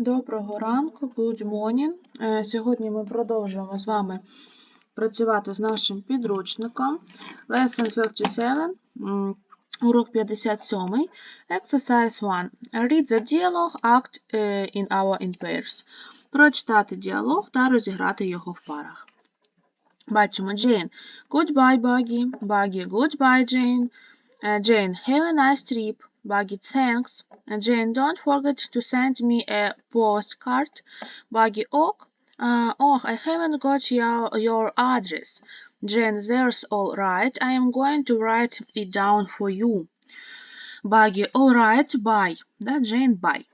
Доброго ранку, good morning. Е, Сьогодні ми продовжуємо з вами працювати з нашим підручником. Lesson 57, урок 57, exercise 1. Read the dialogue, act е, in our in pairs. Прочитати діалог та розіграти його в парах. Бачимо Jane. Goodbye, Buggy. Buggy, goodbye, Jane. Uh, Jane, have a nice trip. Buggy, thanks. Uh, Jane, don't forget to send me a postcard. Buggy, ok. Uh, oh, I haven't got your, your address. Jane, there's all right. I am going to write it down for you. Buggy, all right, bye. Да, Jane, bye.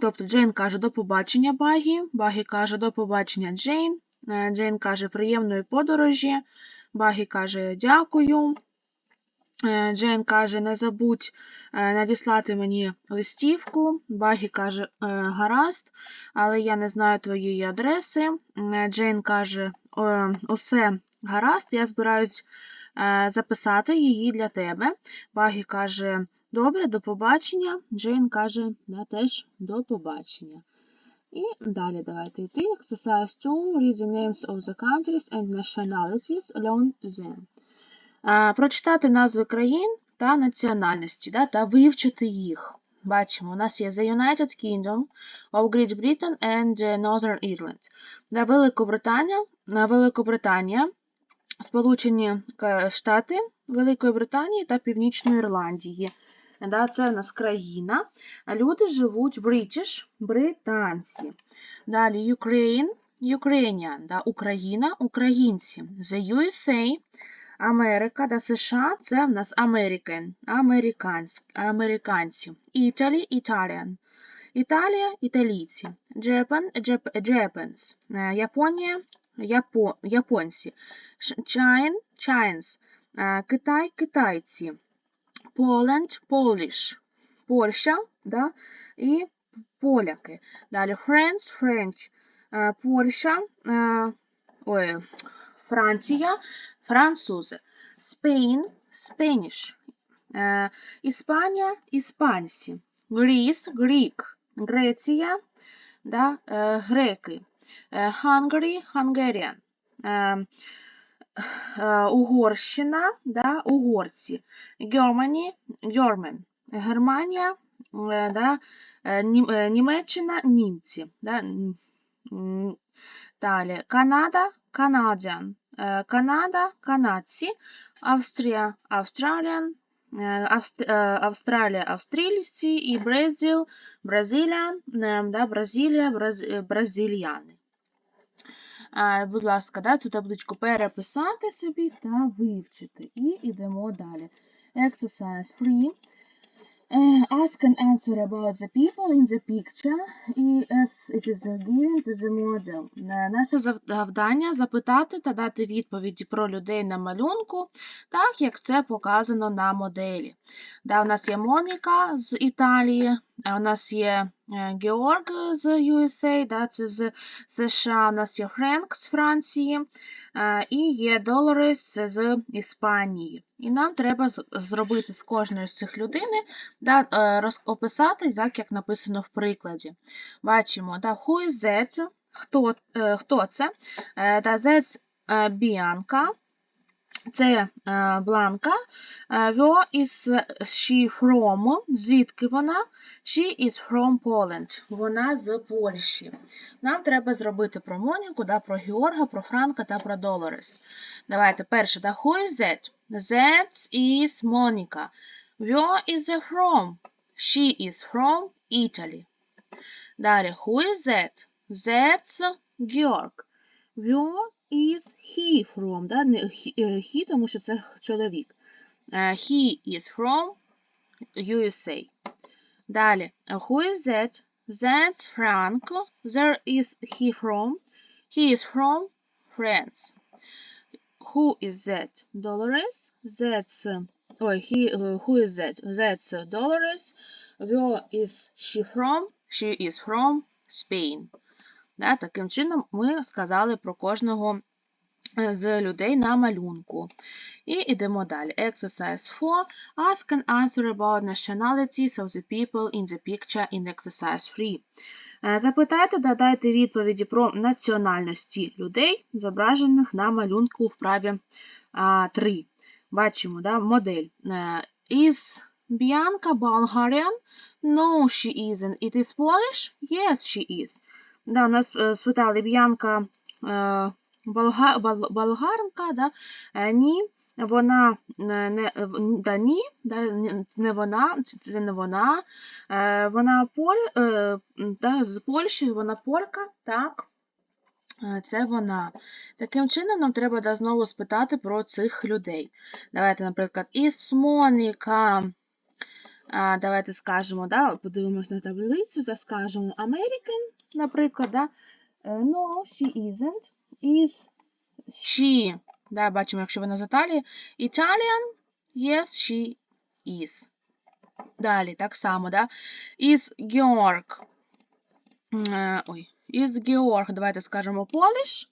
Тобто Джейн каже до побачення Багі, Багі каже до побачення Джейн, Е, Джейн каже приємної подорожі, Багі каже дякую. Е, Джейн каже, не забудь е, надіслати мені листівку. Багі каже, «Е, гаразд, але я не знаю твоєї адреси. Джейн каже, «Е, усе гаразд, я збираюсь записати її для тебе. Багі каже, добре, до побачення. Джейн каже, да, теж до побачення. І далі давайте йти. Exercise 2. Read the names of the countries and nationalities. Learn them. Прочитати назви країн та національності, да, та вивчити їх. Бачимо, у нас є The United Kingdom of Great Britain and е, Northern Ireland. Да, Великобританія, Великобританія, Сполучені е, Штати Великої Британії та Північної Ірландії. Да, це у нас країна. Люди живуть British, британці. Далі Ukraine, Ukrainian, да, Україна, українці. The USA, Америка та США це в нас American, американськ, американці. Italy, Italian. Італія, італійці. Japan, Jap, Japans. Е, Японія, Япо, японці. China. Е, Китай, китайці. Poland, Polish. Польща, да, і поляки. Далі France, French. Е, Польща, ой, Франція, французи. Spain, Spanish. Е, Іспанія, іспанці. Greece, Greek. Греція, да, е, греки. Е, Hungary, Hungarian. Угорщина, да, угорці. Germany, German. Германія, да, Німеччина, німці. Да, Далі Канада, Canadian. Е, Канада, канадці. Австрія, Australian. Е, е, Австралія, австрійці і Бразил, Бразиліан, е, да, Бразилія, Браз, бразильяни. Будь ласка, да, цю табличку переписати собі та вивчити. І йдемо далі. Exercise 3. Uh, ask and answer about the people in the picture і as it is given to the model. Е, Наше завдання запитати та дати відповіді про людей на малюнку, так як це показано на моделі. Да, у нас є Моніка з Італії, у нас є е, Георг з USA, да, це з США, у нас є Френк з Франції, е, і є Долорес з Іспанії. І нам треба зробити з кожної з цих людини да, е, описати, так як написано в прикладі. Бачимо, да, who is that? Хто, хто це? Да, that's Біанка. Це е, Бланка. Е, Where is she from? Звідки вона? She is from Poland. Вона з Польщі. Нам треба зробити про Моніку, да, про Георга, про Франка та про Долорес. Давайте перше, да, who is that? That is Monica. Where is she from? She is from Italy. Далі, who is that? That's Georg. Where is he from? Да? Не he, е, he, тому що це чоловік. Е, He is from USA. Далі, who is that? That's Frank. Where is he from? He is from France. Who is that? Dolores. That's ой, he, е, who is that? That's Dolores. Where is she from? She is from Spain. Таким чином ми сказали про кожного е, з людей на малюнку. І йдемо далі. Exercise 4. Ask and answer about nationalities of the people in the picture in exercise 3. Е, Запитайте та дайте відповіді про національності людей, зображених на малюнку у вправі 3. Бачимо, да, модель. Е, Is Bianca Bulgarian? No, she isn't. It is Polish? Yes, she is. Да, нас е, спитали Б'янка е, болга, бол- болгарка, да? Е, ні, вона не, да, ні, да, не вона, це- не вона. Вона поль, да, з Польщі, вона полька, так. Це вона. Таким чином, нам треба да, знову спитати про цих людей. Давайте, наприклад, із Моніка. Давайте скажемо, да, подивимось на таблицю та скажемо American, наприклад, да. Е, No, she isn't. Is she. Да, бачимо, якщо вона з Італії. Italian, yes, she is. Далі, так само, да. Is Georg. М, е, Ой, is Georg, давайте скажемо Polish.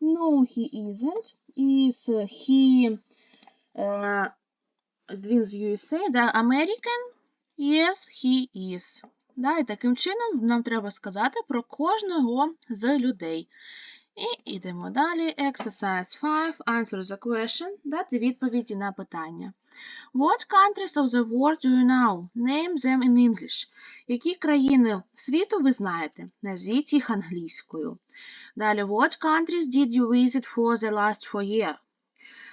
No, he isn't. Is he е, він з USA, да, American? Yes, he is. Да, і таким чином нам треба сказати про кожного з людей. І йдемо далі. Exercise 5. Answer the question. Дати відповіді на питання. What countries of the world do you know? Name them in English. Які країни світу ви знаєте? Назвіть їх англійською. Далі. What countries did you visit for the last four years?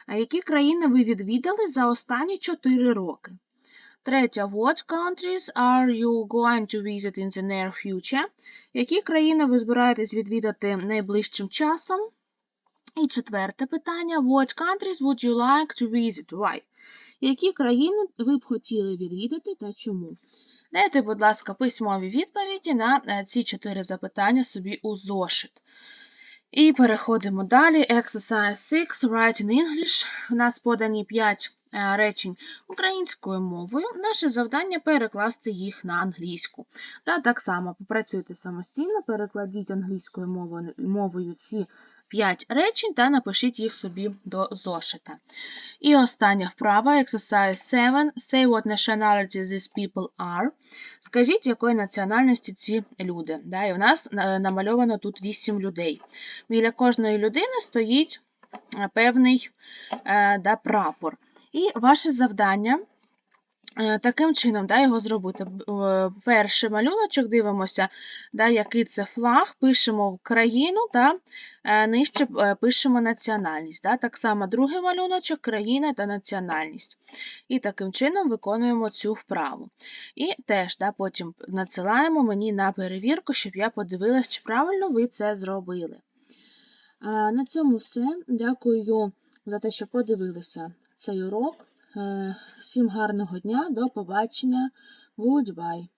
А які країни ви відвідали за останні 4 роки? Третє. What countries are you going to visit in the near future? Які країни ви збираєтесь відвідати найближчим часом? І четверте питання. What countries would you like to visit? Why? Які країни ви б хотіли відвідати та чому? Дайте, будь ласка, письмові відповіді на е, ці чотири запитання собі у зошит. І переходимо далі. Exercise 6. Write in English. У нас подані 5 речень українською мовою. Наше завдання перекласти їх на англійську. Та так само попрацюйте самостійно, перекладіть англійською мовою, ці 5 речень та напишіть їх собі до зошита. І остання вправа, exercise 7. Say what nationality these people are. Скажіть, якої національності ці люди. Да, і у нас е, намальовано тут 8 людей. Біля кожної людини стоїть е, певний е, да, прапор. І ваше завдання е, таким чином да, його зробити. Е, Перший малюночок дивимося, да, який це флаг, пишемо країну та е, нижче пишемо національність. Да. Так само другий малюночок країна та національність. І таким чином виконуємо цю вправу. І теж да, потім надсилаємо мені на перевірку, щоб я подивилась, чи правильно ви це зробили. На цьому все. Дякую за те, що подивилися цей урок. Е, Всім гарного дня, до побачення. Goodbye.